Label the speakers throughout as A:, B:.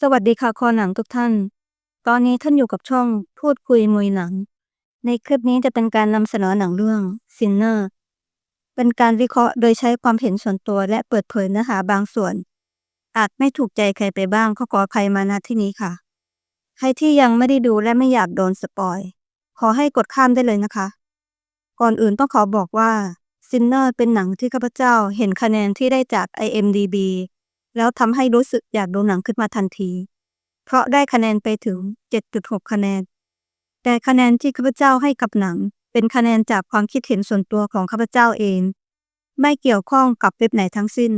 A: สวัสดีค่ะคอหนังทุกท่าน ตอนนี้ท่านอยู่กับช่องพูดคุยมวยหนัง ในคลิปนี้จะเป็นการนำเสนอหนังเรื่อง Sinner เป็นการวิเคราะห์โดยใช้ความเห็นส่วนตัวและเปิดเผยเนื้อหาบางส่วน อาจไม่ถูกใจใครไปบ้างก็ขออภัยมาณที่นี้ค่ะ ใครที่ยังไม่ได้ดูและไม่อยากโดนสปอย ขอให้กดข้ามได้เลยนะคะ ก่อนอื่นต้องขอบอกว่า Sinner เป็นหนังที่ข้าพเจ้าเห็นคะแนนที่ได้จาก IMDb แล้วทำให้รู้สึกอยากดูหนังขึ้นมาทันที เพราะได้คะแนนไปถึง 7.6 คะแนน แต่คะแนนที่ข้าพเจ้าให้กับหนัง เป็นคะแนนจากความคิดเห็นส่วนตัวของข้าพเจ้าเอง ไม่เกี่ยวข้องกับเว็บไหนทั้งสิ้น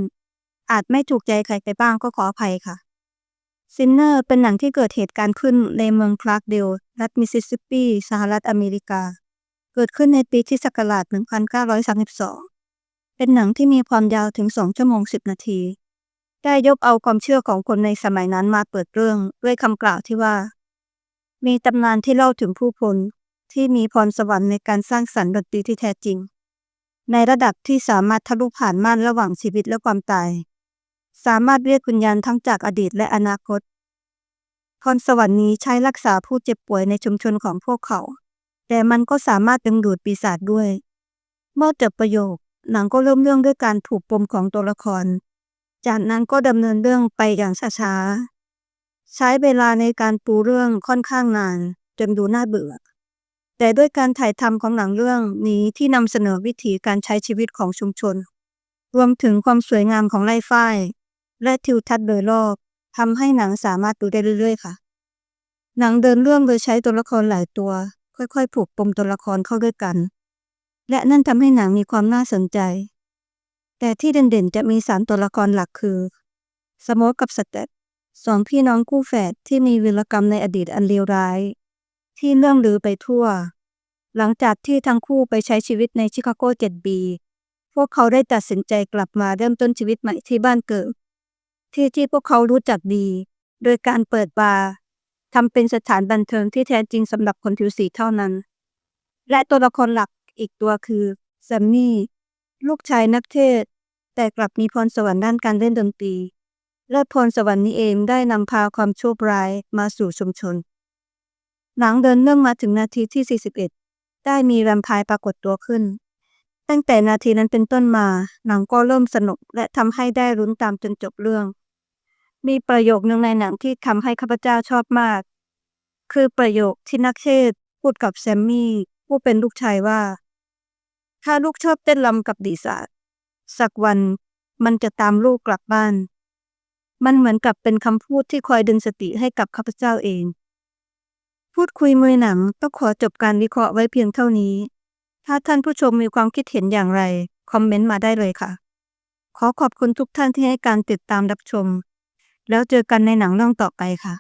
A: อาจไม่ถูกใจใครไปบ้างก็ขออภัยค่ะซินเนอร์เป็นหนังที่เกิดเหตุการณ์ขึ้นในเมืองคลาร์กเดล รัฐมิสซิสซิปปี สหรัฐอเมริกา เกิดขึ้นในปีที่ศักราช 1932 เป็นหนังที่มีความยาวถึง 2 ชั่วโมง 10 นาที ได้ยกเอาความเชื่อของคนในสมัยนั้นมาเปิดเรื่องด้วยคำกล่าวที่ว่า มีตำนานที่เล่าถึงผู้คนที่มีพรสวรรค์ในการสร้างสรรค์ดนตรีที่แท้จริง ในระดับที่สามารถทะลุผ่านม่านระหว่างชีวิตและความตาย สามารถเรียกวิญญาณทั้งจากอดีตและอนาคต พรสวรรค์นี้ใช้รักษาผู้เจ็บป่วยในชุมชนของพวกเขา แต่มันก็สามารถดึงดูดปีศาจด้วย เมื่อจบประโยคหนังก็เริ่มเรื่องด้วยการถูกปมของตัวละคร จากนั้นก็ดำเนินเรื่องไปอย่างช้าๆ ใช้เวลาในการปูเรื่องค่อนข้างนานจนดูน่าเบื่อ แต่ด้วยการถ่ายทำของหนังเรื่องนี้ที่นำเสนอวิถีการใช้ชีวิตของชุมชน รวมถึงความสวยงามของไร่ฝ้ายและทิวทัศน์โดยรอบทำให้หนังสามารถดูได้เรื่อยๆ ค่ะ หนังเดินเรื่องโดยใช้ตัวละครหลายตัว ค่อยๆ ผูกปมตัวละครเข้าด้วยกัน และนั่นทำให้หนังมีความน่าสนใจ แต่ที่เด่นๆจะมีสามตัวละครหลักคือ สมกกับสเตตสองพี่น้องคู่แฝดที่มีวีรกรรมในอดีตอันเลวร้าย ที่เรื่องลือไปทั่ว หลังจากที่ทั้งคู่ไปใช้ชีวิตในชิคาโกเจ็ดปีพวกเขาได้ตัดสินใจกลับมาเริ่มต้นชีวิตใหม่ที่บ้านเกิด ที่ที่พวกเขารู้จักดี โดยการเปิดบาร์ทำเป็นสถานบันเทิงที่แท้จริงสำหรับคนผิวสีเท่านั้น และตัวละครหลักอีกตัวคือแซมมี่ ลูกชายนักเทศ แต่กลับมีพรสวรรค์ด้านการเล่นดนตรี และพรสวรรค์นี้เองได้นำพาความโชคร้ายมาสู่ชุมชนหนังเดินเรื่องมาถึงนาทีที่ 41 ได้มีแวมไพร์ปรากฏตัวขึ้น ตั้งแต่นาทีนั้นเป็นต้นมา หนังก็เริ่มสนุกและทำให้ได้รุ้นตามจนจบเรื่อง มีประโยคนึงในหนังที่ทำให้ข้าพเจ้าชอบมาก คือประโยคที่นักเทศพูดกับแซมมี่ผู้เป็นลูกชายว่า ถ้าลูกชอบเต้นรำกับดีศาสตร์สักวันมันจะตามลูกกลับบ้าน มันเหมือนกับเป็นคำพูดที่คอยดึงสติให้กับข้าพเจ้าเอง พูดคุยมวยหนังต้องขอจบการวิเคราะห์ไว้เพียงเท่านี้ ถ้าท่านผู้ชมมีความคิดเห็นอย่างไร คอมเมนต์มาได้เลยค่ะ ขอขอบคุณทุกท่านที่ให้การติดตามรับชม แล้วเจอกันในหนังเรื่องต่อไปค่ะ